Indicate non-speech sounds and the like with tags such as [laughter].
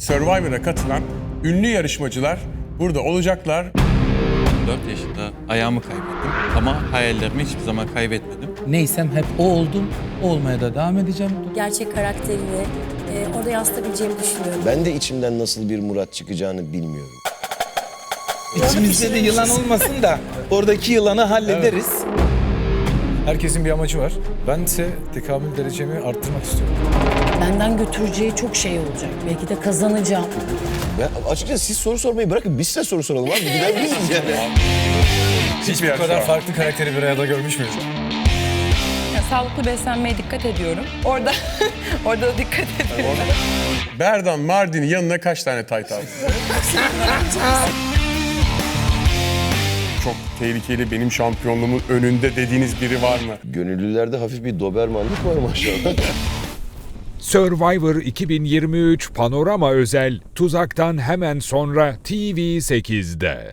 Survivor'a katılan ünlü yarışmacılar burada olacaklar. 4 yaşında ayağımı kaybettim ama hayallerimi hiçbir zaman kaybetmedim. Neysem hep o oldum. O olmaya da devam edeceğim. gerçek karakterini e, orada yansıtabileceğimi düşünüyorum. Ben de içimden nasıl bir Murat çıkacağını bilmiyorum. İçimizde de yılan olmasın da oradaki yılanı hallederiz. Herkesin bir amacı var. Ben ise tekamül derecemi arttırmak istiyorum. Benden götüreceği çok şey olacak. Belki de kazanacağım. Ya açıkçası siz soru sormayı bırakın biz size soru soralım abi. Gidebiliriz yani. [laughs] Hiçbir Bu kadar farklı karakteri bir arada görmüş müyüz? Ya, sağlıklı beslenmeye dikkat ediyorum. Orada [laughs] orada da dikkat ediyorum. Berdan Mardin'in yanına kaç tane tayt aldı? [laughs] Çok tehlikeli benim şampiyonluğumun önünde dediğiniz biri var mı? Gönüllülerde hafif bir dobermanlık var maşallah. [laughs] Survivor 2023 Panorama Özel Tuzaktan hemen sonra TV8'de.